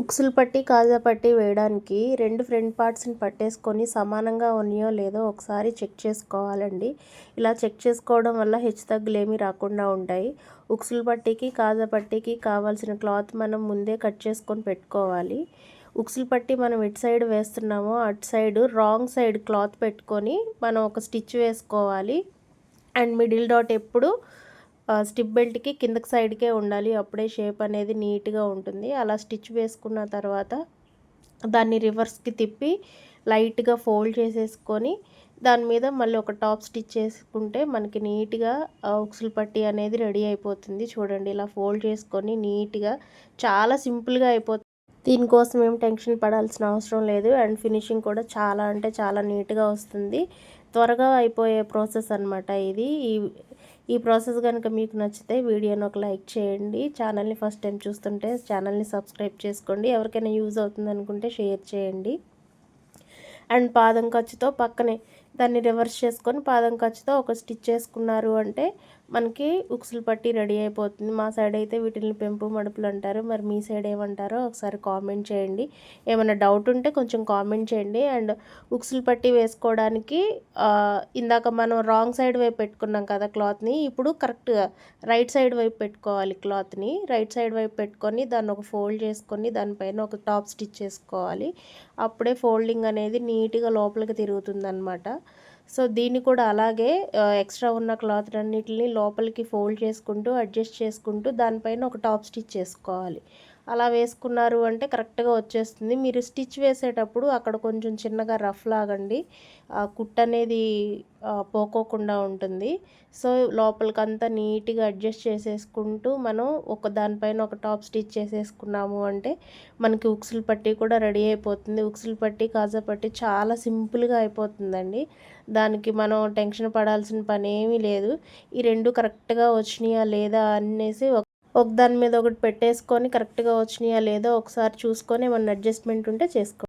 ఉక్సులు పట్టి కాజా పట్టి వేయడానికి రెండు ఫ్రంట్ పార్ట్స్ని పట్టేసుకొని సమానంగా ఉన్నాయో లేదో ఒకసారి చెక్ చేసుకోవాలండి. ఇలా చెక్ చేసుకోవడం వల్ల హెచ్చు తగ్గులు ఏమీ రాకుండా ఉంటాయి. ఉక్సులు పట్టికి కాజా పట్టికి కావాల్సిన క్లాత్ మనం ముందే కట్ చేసుకొని పెట్టుకోవాలి. ఉక్సులు పట్టి మనం ఇటు సైడ్ వేస్తున్నామో అటు సైడ్ రాంగ్ సైడ్ క్లాత్ పెట్టుకొని మనం ఒక స్టిచ్ వేసుకోవాలి. అండ్ మిడిల్ డాట్ ఎప్పుడు స్టిప్ బెల్ట్కి కిందకి సైడ్కే ఉండాలి. అప్పుడే షేప్ అనేది నీట్గా ఉంటుంది. అలా స్టిచ్ వేసుకున్న తర్వాత దాన్ని రివర్స్కి తిప్పి లైట్గా ఫోల్డ్ చేసేసుకొని దాని మీద మళ్ళీ ఒక టాప్ స్టిచ్ చేసుకుంటే మనకి నీట్గా ఉక్సులు పట్టి అనేది రెడీ అయిపోతుంది. చూడండి ఇలా ఫోల్డ్ చేసుకొని నీట్గా చాలా సింపుల్గా అయిపోతుంది. దీనికోసం ఏం టెన్షన్ పడాల్సిన అవసరం లేదు. అండ్ ఫినిషింగ్ కూడా చాలా అంటే చాలా నీట్గా వస్తుంది. త్వరగా అయిపోయే ప్రాసెస్ అనమాట ఇది. ఈ ఈ ప్రాసెస్ కనుక మీకు నచ్చితే వీడియోని ఒక లైక్ చేయండి. ఛానల్ని ఫస్ట్ టైం చూస్తుంటే ఛానల్ని సబ్స్క్రైబ్ చేసుకోండి. ఎవరికైనా యూజ్ అవుతుంది అనుకుంటే షేర్ చేయండి. అండ్ పాదం ఖర్చుతో పక్కనే దాన్ని రివర్స్ చేసుకొని పాదం ఖర్చుతో ఒక స్టిచ్ చేసుకున్నారు అంటే మనకి ఉక్సులు పట్టి రెడీ అయిపోతుంది. మా సైడ్ అయితే వీటిని పెంపు మడుపులు అంటారు. మరి మీ సైడ్ ఏమంటారో ఒకసారి కామెంట్ చేయండి. ఏమైనా డౌట్ ఉంటే కొంచెం కామెంట్ చేయండి. అండ్ ఉక్సులు పట్టి వేసుకోవడానికి ఇందాక మనం రాంగ్ సైడ్ వైపు పెట్టుకున్నాం కదా క్లాత్ని ఇప్పుడు కరెక్ట్గా రైట్ సైడ్ వైపు పెట్టుకోవాలి క్లాత్ని రైట్ సైడ్ వైపు పెట్టుకొని దాన్ని ఒక ఫోల్డ్ చేసుకొని దానిపైన ఒక టాప్ స్టిచ్ చేసుకోవాలి. అప్పుడే ఫోల్డింగ్ అనేది నీట్గా లోపలికి తిరుగుతుంది అనమాట సో దీన్ని కూడా అలాగే ఎక్స్ట్రా ఉన్న క్లాత్ అన్నిటిని లోపలికి ఫోల్డ్ చేసుకుంటూ అడ్జస్ట్ చేసుకుంటూ దానిపైన ఒక టాప్ స్టిచ్ చేసుకోవాలి. అలా వేసుకున్నారు అంటే కరెక్ట్గా వచ్చేస్తుంది. మీరు స్టిచ్ వేసేటప్పుడు అక్కడ కొంచెం చిన్నగా రఫ్ లాగండి. కుట్ అనేది పోకోకుండా ఉంటుంది. సో లోపలికంతా నీట్గా అడ్జస్ట్ చేసేసుకుంటూ మనం ఒక దానిపైన ఒక టాప్ స్టిచ్ చేసేసుకున్నాము అంటే మనకి ఉక్సులు పట్టి కూడా రెడీ అయిపోతుంది. ఉక్సులు పట్టి కాజా పట్టి చాలా సింపుల్గా అయిపోతుందండి. దానికి మనం టెన్షన్ పడాల్సిన పని ఏమీ లేదు. ఈ రెండు కరెక్ట్గా వచ్చినాయా లేదా అనేసి ఒక దాని మీద ఒకటి పెట్టేసుకొని కరెక్ట్గా వచ్చినాయా లేదో ఒకసారి చూసుకొని ఏమన్నా అడ్జస్ట్మెంట్ ఉంటే చేసుకో